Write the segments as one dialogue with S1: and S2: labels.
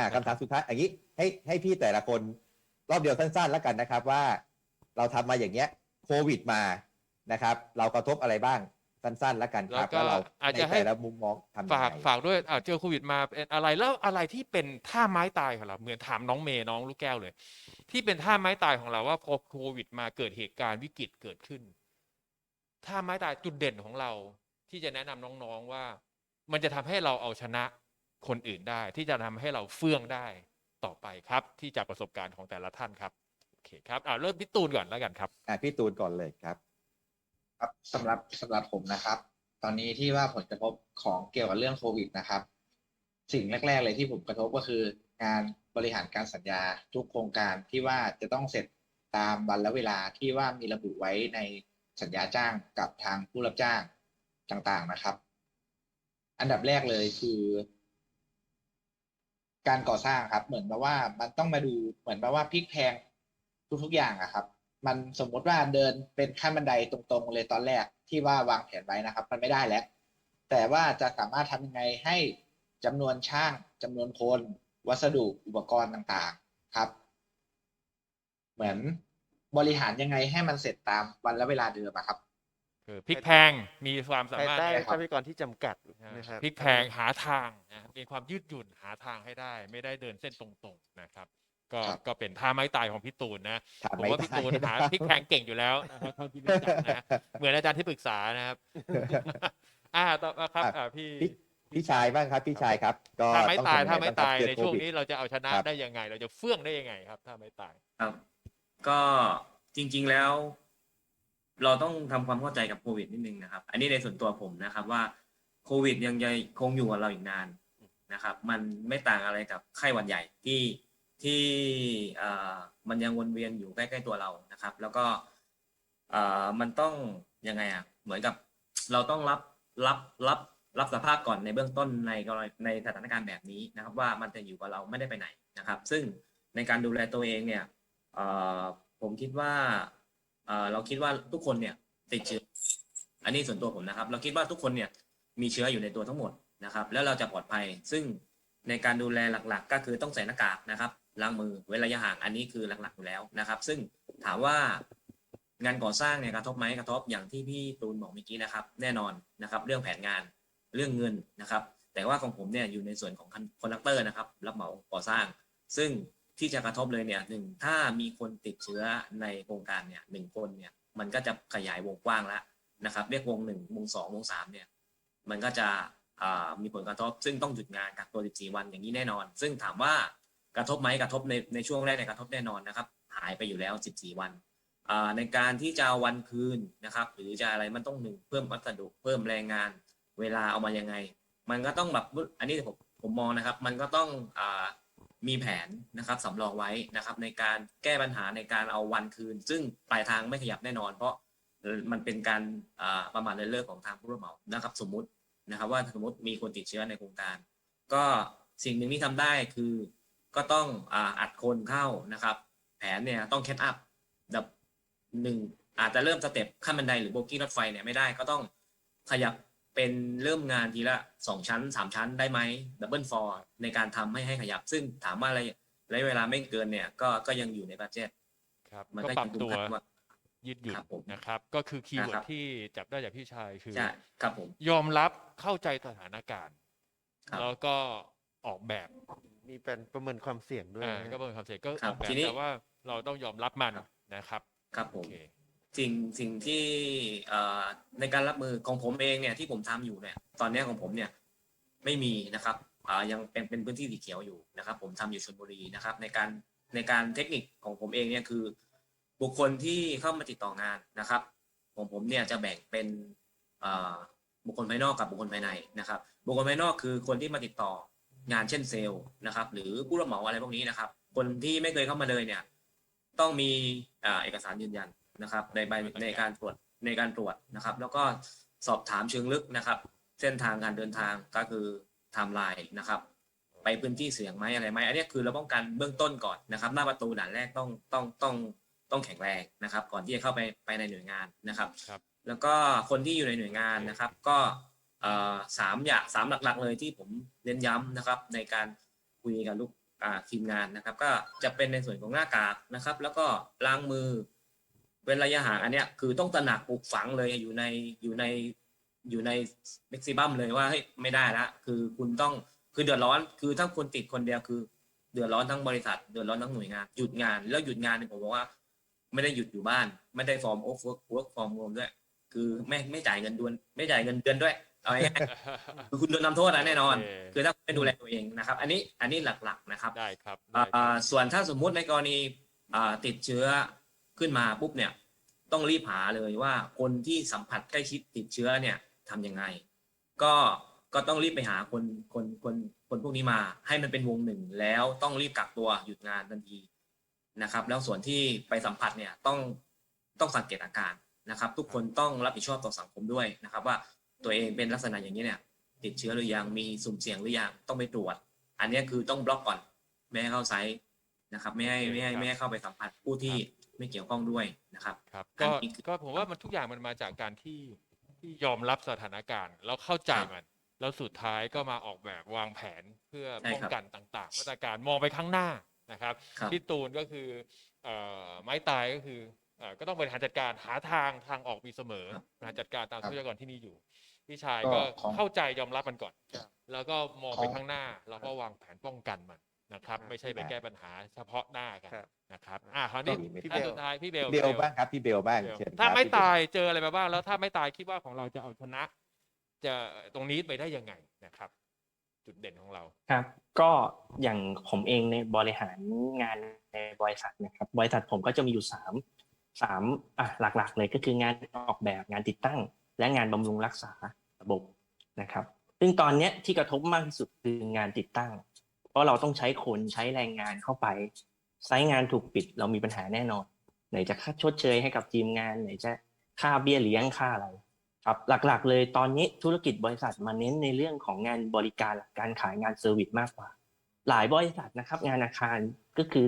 S1: อ่าคำถามสุดท้ายอย่างนี้ ให้ให้พี่แต่ละคนรอบเดียวสั้นๆแล้วกันนะครับว่า เราทำมาอย่างเงี้ยโควิดมานะครับ เรากระทบอะไรบ้างสั้นๆแล้วกันครับ
S2: แล้วก็
S1: แล้วเรา
S2: อาจ
S1: ใน
S2: จะให้
S1: แต่ละมุมมองทำยัง
S2: ฝาก
S1: ไง
S2: ฝากด้วยอ่าเจอโควิดมาเป็นอะไรแล้วอะไรที่เป็นท่าไม้ตายของเราเหมือนถามน้องเมย์น้องลูกแก้วเลย ที่เป็นท่าไม้ตายของเราว่าพอโควิดมาเกิดเหตุการณ์วิกฤตเกิดขึ้นท่าไม้ตายจุดเด่นของเราที่จะแนะนำน้องๆว่า มันจะทำให้เราเอาชนะ คนอื่นได้ ที่จะทำให้เราเฟื่องได้ต่อไปครับ ที่จากประสบการณ์ของแต่ละท่านครับโอเคครับอ่าเริ่มพี่ตูนก่อนแล้วกันครับ
S1: อ่าพี่ตูนก่อนเลยครับ
S3: ครับสำหรับสำหรับผมนะครับ ตอนนี้ที่ว่าผลกระทบของเกี่ยวกับเรื่องโควิดนะครับ สิ่งแรก ๆ เลยที่ผมกระทบก็คือการบริหารการสัญญาทุกโครงการที่ว่าจะต้องเสร็จตามวันและเวลาที่ว่ามีระบุไว้ในสัญญาจ้างกับทางผู้รับจ้างต่างๆนะครับ อันดับแรกเลยคือ การก่อสร้างครับ เหมือนแบบว่ามันต้องมาดูเหมือนแบบว่าพลิกแพงทุกๆอย่างอะครับ มันสมมติว่าเดินเป็นขั้นบันไดตรงๆเลยตอนแรกที่ว่าวางแผนไว้นะครับ มันไม่ได้แล้ว แต่ว่าจะสามารถทำยังไงให้จำนวนช่างจำนวนคน วัสดุอุปกรณ์ต่างๆครับ เหมือนบริหารยังไงให้มันเสร็จตามวันและเวลาเดิมอะครับ
S2: คือพลิกแพงมีความสา
S4: ภาย
S2: มารถ
S4: ใต้
S3: ได้
S4: ท
S3: ครับ
S4: รัพยากรที่จำกัด
S2: นะ
S4: นะครับ
S2: พลิกแพงหาทางนะมีความยืดหยุ่นหาทางให้ได้ ไม่ได้เดินเส้นตรงๆนะครับ ก็
S3: ครับ
S2: ก็เป็นท่าไม้ตายของพี่ตูนนะ
S1: ท่า
S2: ผม
S1: ไม้
S2: ว่าพี่
S1: ตาย
S2: ตูนหาพลิกแพงเก่งอยู่แล้วนะครับเท่าที่รู้จักนะ เหมือนอาจารย์ที่ปรึกษานะครับ อ่าต่อมาครับอ่าพี่
S1: พี่พี่ชายบ้างครับพี่ชายครับ ก็
S2: ท่าไม้
S1: ต้อง
S2: ตาย
S1: ทำ
S2: ท่า
S1: ยังไง
S2: ไม้
S1: บ้างครับ
S2: ตาย
S1: เจอ
S2: ใน
S1: โค
S2: ช่วง
S1: วิด
S2: นี้เราจะเอาชนะครับ ได้ยังไง เราจะเฟื่องได้ยังไงครับท่าไม้ตาย
S5: ครับก็จริงๆแล้ว เราต้องทำความเข้าใจกับโควิดนิดนึงนะครับ อันนี้ในส่วนตัวผมนะครับว่าโควิดยังยังคงอยู่กับเราอีกนานนะครับ มันไม่ต่างอะไรกับไข้หวัดใหญ่ที่ที่มันยังวนเวียนอยู่ใกล้ๆตัวเรานะครับ แล้วก็มันต้องยังไงอะเหมือนกับเราต้องรับรับรับรับสภาพก่อนในเบื้องต้นในในสถานการณ์แบบนี้นะครับ ว่ามันจะอยู่กับเราไม่ได้ไปไหนนะครับ ซึ่งในการดูแลตัวเองเนี่ยผมคิดว่า เราคิดว่าทุกคนเนี่ยติดเชื้อ อันนี้ส่วนตัวผมนะครับ เราคิดว่าทุกคนเนี่ยมีเชื้ออยู่ในตัวทั้งหมดนะครับ แล้วเราจะปลอดภัย ซึ่งในการดูแลหลักๆ ก็คือต้องใส่หน้ากากนะครับล้างมือเว้นระยะห่างอันนี้คือหลักๆอยู่แล้วนะครับ ซึ่งถามว่างานก่อสร้างเนี่ยกระทบไหมกระทบอย่างที่พี่ตูนบอกเมื่อกี้นะครับ แน่นอนนะครับ เรื่องแผนงานเรื่องเงินนะครับ แต่ว่าของผมเนี่ยอยู่ในส่วนของคอนดักเตอร์นะครับ รับเหมาก่อสร้าง ซึ่ง ที่จะกระทบเลยเนี่ยหนึ่งถ้ามีคนติดเชื้อในโครงการเนี่ยหนึ่งคนเนี่ยมันก็จะขยายวงกว้างแล้วนะครับ เรียกวงหนึ่งวงสองวงสามเนี่ยมันก็จะมีผลกระทบ ซึ่งต้องหยุดงานกักตัว 14 วันอย่างนี้แน่นอน ซึ่งถามว่ากระทบไหมกระทบในในช่วงแรกเนี่ยกระทบแน่นอนนะครับ หายไปอยู่แล้ว 14 วันในการที่จะวันคืนนะครับ หรือจะอะไรมันต้องหนึ่งเพิ่มวัสดุเพิ่มแรงงาน เวลาเอามายังไง มันก็ต้องแบบอันนี้ผมผมมองนะครับ มันก็ต้องอ มีแผนนะครับสำรองไว้นะครับ ในการแก้ปัญหาในการเอาวันคืน ซึ่งปลายทางไม่ขยับแน่นอน เพราะมันเป็นการประมาทเลินเล่อของทางผู้รับเหมานะครับ สมมุตินะครับ ว่าสมมติมีคนติดเชื้อในโครงการ ก็สิ่งหนึ่งที่ทำได้คือก็ต้องอัดคนเข้านะครับ แผนเนี่ยต้องแคทอัพแบบหนึ่งอาจจะเริ่มสเต็ปขั้นบันไดหรือโบกี้รถไฟเนี่ยไม่ได้ก็ต้องขยับ เป็นเริ่มงานทีละสองชั้นสามชั้นได้ไหมดับเบิลฟอร์ในการทำให้ให้ขยับ ซึ่งถามว่าอะไรระยะเวลาไม่เกินเนี่ย ก็ก็ยังอยู่ในบัตเจ็ต
S2: ครับ
S5: มัน
S2: ก็
S5: ก็
S2: ปรับ
S5: ยังดู
S2: ตัว
S5: ว่า
S2: ยืดหยุ่น
S5: ครับผม
S2: นะครับ ก็คือคีย์เวิ
S5: นะครั
S2: ร์ด
S5: บ
S2: ที่จับได้จากพี่ชายคือ
S5: ใช่ครับผม
S2: ยอมรับเข้าใจสถานการณ์
S5: ครับ
S2: แล้วก็ออกแบบ
S4: มีเป็นประเมินความเสี่ยงด้วย
S2: อ่า
S4: นะ
S2: ก็เป็นความเสี่ยงก็
S5: ครั
S2: อบอกแบ
S5: ที
S2: บ
S5: นี้
S2: แต่ว่าเราต้องยอมรับมัน
S5: ครับ
S2: นะครับ
S5: ครับผ
S2: โอ
S5: ม
S2: เค
S5: สิ่งสิ่งที่ในการรับมือของผมเองเนี่ยที่ผมทำอยู่เนี่ย ตอนนี้ของผมเนี่ยไม่มีนะครับยังเป็นเป็นพื้นที่สีเขียวอยู่นะครับ ผมทำอยู่ชลบุรีนะครับ ในการในการเทคนิคของผมเองเนี่ยคือ บุคคลที่เข้ามาติดต่องานนะครับของผมเนี่ยจะแบ่งเป็นบุคคลภายนอกกับบุคคลภายในนะครับ บุคคลภายนอกคือคนที่มาติดต่องานเช่นเซลล์นะครับ หรือผู้รับเหมาอะไรพวกนี้นะครับ คนที่ไม่เคยเข้ามาเลยเนี่ย ต้องมีเอกสารยืนยัน นะครับ ในใบในการตรวจในการตรวจนะครับ แล้วก็สอบถามเชิงลึกนะครับ เส้นทางการเดินทางก็คือไทม์ไลน์นะครับ ไปพื้นที่เสี่ยงไหมอะไรไหมอันนี้คือเราป้องกันเบื้องต้นก่อนนะครับ หน้าประตูด่านแรกต้องต้องต้องต้องแข็งแรงนะครับ ก่อนที่จะเข้าไปไปในหน่วยงานนะครับ
S2: ครับ
S5: แล้วก็คนที่อยู่ในหน่วยงานนะครับ ก็เอ่อสามอย่างสามหลักๆ เลยที่ผมเน้นย้ำนะครับ ในการคุยกับลูกอ่าทีมงานนะครับ ก็จะเป็นในส่วนของหน้ากากนะครับ แล้วก็ล้างมือ เว้นระยะห่างอันเนี้ยคือต้องตระหนักปลูกฝังเลยอยู่ในอยู่ในอยู่ในเม็กซิบัมเลยว่าเฮ้ยไม่ได้ละคือคุณต้องคือเดือดร้อน คือถ้าคุณติดคนเดียวคือ เดือดร้อนทั้งบริษัท เดือดร้อนทั้งหน่วยงานหยุดงานแล้วหยุดงานเนี่ยผมบอกว่า ไม่ได้หยุดอยู่บ้าน ไม่ได้ฟอร์มโอฟเวิร์กฟอร์มโฮมด้วยคือไม่ไม่จ่ายเงินเดือนไม่จ่ายเงินเดือนด้วยเอาง่ายๆคือคุณโดนทำโทษนะแน่นอน
S2: โอเค
S5: คือถ้าคุณไม่ดูแลตัวเองนะครับ อันนี้อันนี้หลักๆนะครับ
S2: ได้ครับได้ครับ
S5: อ่าส่วนถ้าสมมุติในกรณีอ่าติดเชื้อ ขึ้นมาปุ๊บเนี่ยต้องรีบหาเลยว่าคนที่สัมผัสใกล้ชิดติดเชื้อเนี่ยทำยังไง ก็ก็ต้องรีบไปหาคนคนคนคนพวกนี้มา ให้มันเป็นวงหนึ่งแล้วต้องรีบกักตัวหยุดงานทันทีนะครับ แล้วส่วนที่ไปสัมผัสเนี่ยต้องต้องสังเกตอาการนะครับ ทุกคนต้องรับผิดชอบต่อสังคมด้วยนะครับ ว่าตัวเองเป็นลักษณะอย่างนี้เนี่ยติดเชื้อหรือยังมีสุ่มเสี่ยงหรือยังต้องไปตรวจ อันนี้คือต้องบล็อกก่อนไม่ให้เข้าไซต์นะครับ ไม่ให้ไม่ให้ไม่ให้เข้าไปสัมผัสผู้ที่ ไม่เกี่ยวข้องด้วยนะครับ
S2: ครับ
S5: อั
S2: ก็
S5: นนี้คือ
S2: ก็ผมว่ามันทุกอย่างมันมาจากการที่ที่ยอมรับสถานการณ์ แล้วเข้าใจ
S5: ครับ
S2: มัน แล้วสุดท้ายก็มาออกแบบวางแผนเพื่อ
S5: ใช่
S2: ป้อง
S5: ครับ
S2: กันต่าง ๆ มาตรการมองไปข้างหน้านะครับ
S5: ครับ
S2: พี่ตูนก็คือเอ่อไม้ตายก็คือเอ่อก็ต้องบริหารจัดการหาทางทางออกมีเสมอบริหารจัดการตามทรัพยากรที่มีอยู่พี่ชาย
S3: ก็
S2: ก็
S3: ของ
S2: เข้าใจยอมรับมันก่อน
S3: ครับ
S2: แล้วก็มอง
S3: ข
S2: ไป
S3: อง
S2: ข้างหน้า แล้วก็วางแผนป้องกันมัน นะครับ
S4: ครับ
S2: ไม่ใช่ไปแก้ปัญหาเฉพาะหน้ากัน
S4: ครับ
S2: นะครับอ่าคราวนี้
S1: พี่
S2: ท่าน
S1: เบล
S2: สุดท้ายพี่เบล
S1: พี่เบลบ้างครับพี่เบลบ้าง
S2: เบล
S1: เชิญครับ
S2: ถ้าไม่
S1: พี่เบล
S2: ตายเจออะไรมาบ้างแล้วถ้าไม่ตายคิดว่าของเราจะเอาชนะ จะตรงนี้ไปได้ยังไงนะครับ จุดเด่นของเรา
S6: ครับ ก็อย่างผมเองในบริหารงานในบริษัทนะครับ บริษัทผมก็จะมีอยู่สามสามอะหลักๆ เลยก็คืองานออกแบบงานติดตั้ง และงานบำรุงรักษาระบบนะครับ ซึ่งตอนเนี้ยที่กระทบมากที่สุดคืองานติดตั้ง เพราะเราต้องใช้คนใช้แรงงานเข้าไปไซต์งานถูกปิดเรามีปัญหาแน่นอน ไหนจะค่าชดเชยให้กับทีมงาน ไหนจะค่าเบี้ยเลี้ยงค่าอะไร ครับหลักๆ เลยตอนนี้ธุรกิจบริษัทมาเน้นในเรื่องของงานบริการการขายงานเซอร์วิสมากกว่า หลายบริษัทนะครับ งานอาคารก็คือ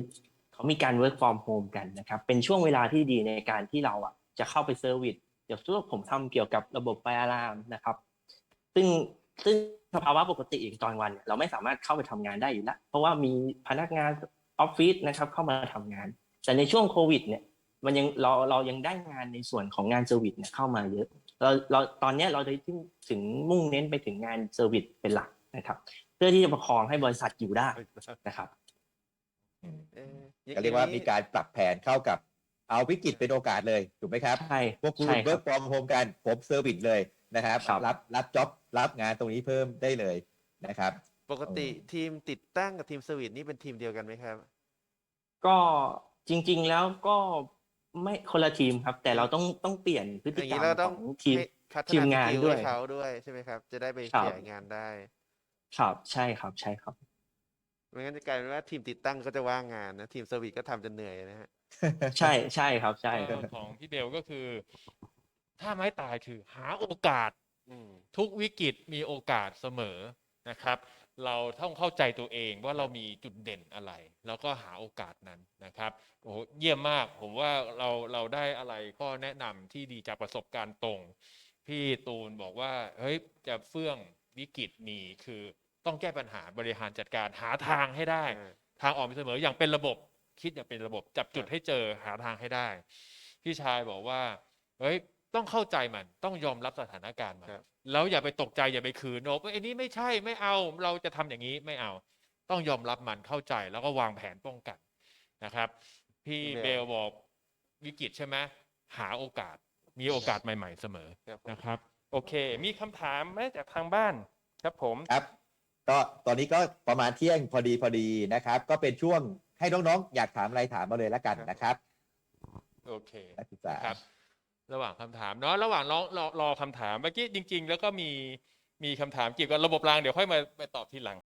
S6: เขามีการ work from home กันนะครับ เป็นช่วงเวลาที่ดีในการที่เราอะจะเข้าไปเซอร์วิสเดี๋ยวช่วผมทำเกี่ยวกับระบบไฟอะลามนะครับ ซึ่ง ซึ่งสภาวะปกติอย่างตอนวันเนี่ยเราไม่สามารถเข้าไปทำงานได้อยู่แล้วเพราะว่ามีพนักงานออฟฟิศนะครับเข้ามาทำงาน แต่ในช่วงโควิดเนี่ยมันยังเราเรายังได้งานในส่วนของงานเซอร์วิสเนี่ยเข้ามาเยอะเราเราตอนเนี้ยเราได้ถึงถึงมุ่งเน้นไปถึงงานเซอร์วิสเป็นหลักนะครับ เพื่อที่จะประคองให้บริษัทอยู่ได้นะครับ
S1: อืม
S4: เอ่ออง
S1: ก็เรียกว่า
S4: อง
S1: มี
S4: นี้
S1: การปรับแผนเข้ากับเอาวิกฤตเป็นโอกาสเลยถูกไหมครับ
S6: ใช่
S1: พวกคุณ
S6: ใช่ค
S1: เวิ
S6: รั
S1: ร์
S6: บ
S1: กฟอร์มโฮมกันผมเซอร์วิสเลย นะครับ
S6: ครับ
S1: รับรับจ็อบรับงานตรงนี้เพิ่มได้เลยนะครับ
S4: ปกติ
S1: เออ
S4: ทีมติดตั้งกับทีมเซอร์วิสนี่เป็นทีมเดียวกันไหมครับ
S6: ก็จริง ๆ แล้วก็ไม่คนละทีมครับ แต่เราต้องต้องเปลี่ยนพฤ
S4: อ
S6: ติ
S4: ย่าง
S6: กรร
S4: นี้
S6: ม
S4: เราต้
S6: ข
S4: อง
S6: องทีม
S4: ให้พัฒ
S6: ทีม
S4: นางา
S6: น
S4: สกิล
S6: ด้วย
S4: ให้เขาด้วยใช่ไหมครับ จะได้ไป
S6: ครั
S4: ข
S6: บ
S4: ยายงานได้
S6: ครับใช่ครับใช่ครับ
S4: ไม่งั้นจะกลายเป็นว่าทีมติดตั้งก็จะว่างงานนะทีมเซอร์วิสก็ทำจนเหนื่อยนะฮะ
S6: ใช่ใช่ครับใช่
S2: เอ่อของพี่เบลก็คือ ถ้าไม้ตายคือหาโอกาส
S4: อืม
S2: ทุกวิกฤตมีโอกาสเสมอนะครับ เราต้องเข้าใจตัวเองว่าเรามีจุดเด่นอะไร แล้วก็หาโอกาสนั้นนะครับโอ้โหเยี่ยมมากผมว่าเราเราได้อะไรก็แนะนำที่ดีจากประสบการณ์ตรง พี่ตูนบอกว่าเฮ้ยจะเฟื่องวิกฤตมีคือต้องแก้ปัญหาบริหารจัดการหาทางให้ได้
S4: อ่า
S2: ทางออกมีเสมออย่างเป็นระบบคิดอย่างเป็นระบบจับจุดให้เจอหาทางให้ได้ พี่ชายบอกว่าเฮ้ย ต้องเข้าใจมันต้องยอมรับสถานการณ์มัน
S4: ครับ
S2: แล้วอย่าไปตกใจอย่าไปขืนโนบไอ้นี่ไม่ใช่ไม่เอา เราจะทำอย่างนี้ไม่เอา ต้องยอมรับมันเข้าใจแล้วก็วางแผนป้องกันนะครับ พี่
S4: พี่
S2: เบ
S4: เบ
S2: ล
S4: ล
S2: บอกวิกฤตใช่ไหมหาโอกาสมีโอกาสใหม่ ๆเสมอ
S4: ครับผม
S2: นะครับ โอเค มีคำถามไหมจากทางบ้านครับผม
S1: ครับก็ตอนนี้ก็ประมาณเที่ยงพอดีพอดีนะครับ ก็เป็นช่วงให้น้องๆ อยากถามอะไรถามมาเลยแล้วกันนะครับ
S2: โอเค
S1: นักศึกษา
S2: ครับ ระหว่างคำถามเนาะระหว่างรอรอรอคำถามเมื่อกี้จริง ๆ แล้วก็มีมีคำถามเกี่ยวกับระบบรางเดี๋ยวค่อยมาไปตอบทีหลัง